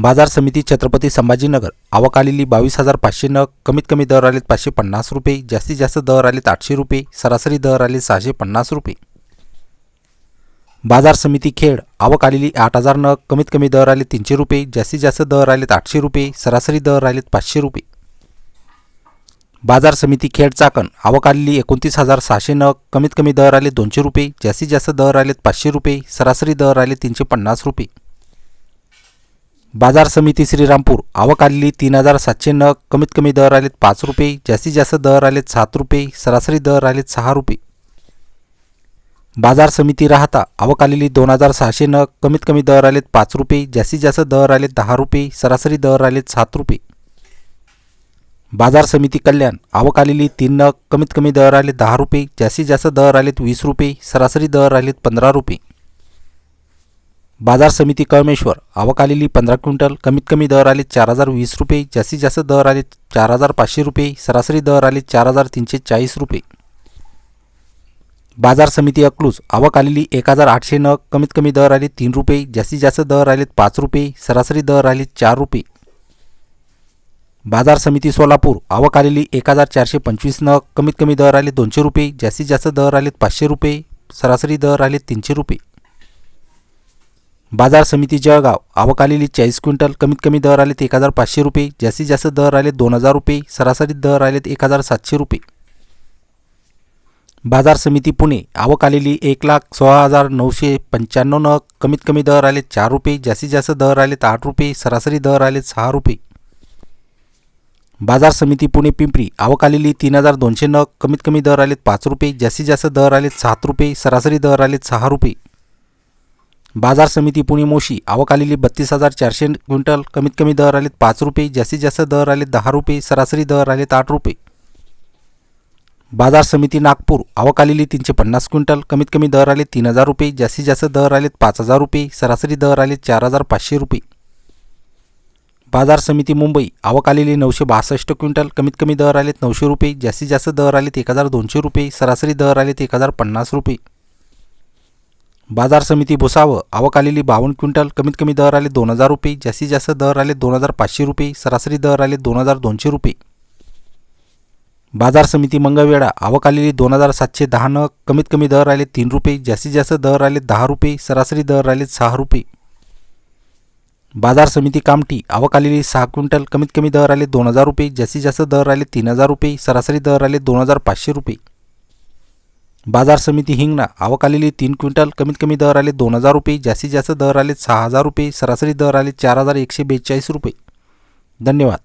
बाजार समिती छत्रपती संभाजीनगर. आवक आलेली बावीस हजार पाचशे नग कमीत कमी दर आलेत पाचशे पन्नास रुपये जास्तीत जास्त दर आलेत आठशे रुपये सरासरी दर आले सहाशे पन्नास रुपये. बाजार समिती खेड आवक आलेली आठ हजार नग कमीत कमी दर आले तीनशे रुपये जास्तीत जास्त दर आलेत आठशे रुपये सरासरी दर आलेत पाचशे रुपये. बाजार समिती खेड चाकण आवक आलेली एकोणतीस हजार सहाशे नग कमीत कमी दर आले दोनशे रुपये जास्तीत जास्त दर आलेत पाचशे रुपये सरासरी दर आले तीनशे पन्नास रुपये. बाजार समिती श्रीरामपूर. आवक आलेली तीन हजार सातशे नग कमीत कमी दर आलेत पाच रुपये जास्तीत जास्त दर आलेत सात रुपये सरासरी दर आलेत सहा रुपये. बाजार समिती राहता आवक आलेली दोन हजार सहाशे नग कमीत कमी दर आलेत पाच रुपये जास्तीत जास्त दर आलेत दहा रुपये सरासरी दर आलेत सात रुपये. बाजार समिती कल्याण आवक आलेली तीन नग कमीत कमी दर आले दहा रुपये जास्तीत जास्त दर आलेत वीस रुपये सरासरी दर आलेत पंधरा रुपये. बाजार समिती कळमेश्वर. आवक आलेली पंधरा क्विंटल. कमीत कमी दर आले चार हजार वीस रुपये. जास्तीत जास्त दर आले चार हजार पाचशे रुपये. सरासरी दर आले चार हजार तीनशे चाळीस रुपये. बाजार समिती अकलूज. आवक आलेली एक हजार आठशे नग. कमीत कमी दर आले तीन रुपये. जास्तीत जास्त दर आलेत पाच रुपये. सरासरी दर आले चार रुपये. बाजार समिती सोलापूर. आवक आलेली एक हजार चारशे पंचवीस नग. कमीत कमी दर आले दोनशे रुपये. जास्तीत जास्त दर आलेत पाचशे रुपये. सरासरी दर आले तीनशे रुपये. बाजार समिती जळगाव आवक आलेली चाळीस क्विंटल कमीत कमी दर आलेत एक हजार पाचशे रुपये जास्तीत जास्त दर आलेत दोन हजार रुपये सरासरी दर आलेत एक हजार सातशे रुपये. बाजार समिती पुणे आवक आलेली एक लाख सोळा हजार नऊशे पंच्याण्णव नग कमीत कमी दर आलेत चार रुपये जास्तीत जास्त दर आलेत आठ रुपये सरासरी दर आलेत सहा रुपये. बाजार समिती पुणे पिंपरी आवक आलेली तीन हजार दोनशे नग कमीत कमी दर आलेत पाच रुपये जास्तीत जास्त दर आलेत सात रुपये सरासरी दर आलेत सहा रुपये. बाजार समिती पुणे मोशी आवक आलेली बत्तीस हजार चारशे क्विंटल कमीत कमी दर आलेत पाच रुपये जास्तीत जास्त दर आलेत दहा रुपये सरासरी दर आलेत आठ रुपये. बाजार समिती नागपूर आवक आलेली तीनशे पन्नास क्विंटल कमीत कमी दर आले तीन हजार रुपये जास्तीत जास्त दर आलेत पाच हजार रुपये सरासरी दर आले चार हजार पाचशे रुपये. बाजार समिती मुंबई आवक आलेली नऊशे बासष्ट क्विंटल कमीत कमी दर आलेत नऊशे रुपये जास्तीत जास्त दर आलेत एक हजार दोनशे रुपये सरासरी दर आलेत एक हजार पन्नास रुपये. बाजार समिती भुसावळ आवक आलेली बावन्न क्विंटल कमीत कमी दर आले दोन हजार रुपये. जास्तीत जास्त दर आले दोन हजार पाचशे रुपये. सरासरी दर आले दोन हजार दोनशे रुपये. बाजार समिती मंगळवेढा. आवक आलेली दोन हजार सातशे दहा नग कमीत कमी दर आले तीन रुपये. जास्तीत जास्त दर आले दहा रुपये. सरासरी दर आले सहा रुपये. बाजार समिती कामठी. आवक आलेली सहा क्विंटल कमीत कमी दर आले दोन हजार रुपये. जास्तीत जास्त दर आले तीन हजार रुपये. सरासरी दर आले दोन हजार पाचशे रुपये. बाजार समिती हिंगणा आवक आलेली तीन क्विंटल कमीत कमी दर आले दोन हजार रुपये जास्तीत जास्त दर आले सहा हजार रुपये सरासरी दर आले चार हजार एकशे बेचाळीस रुपये. धन्यवाद.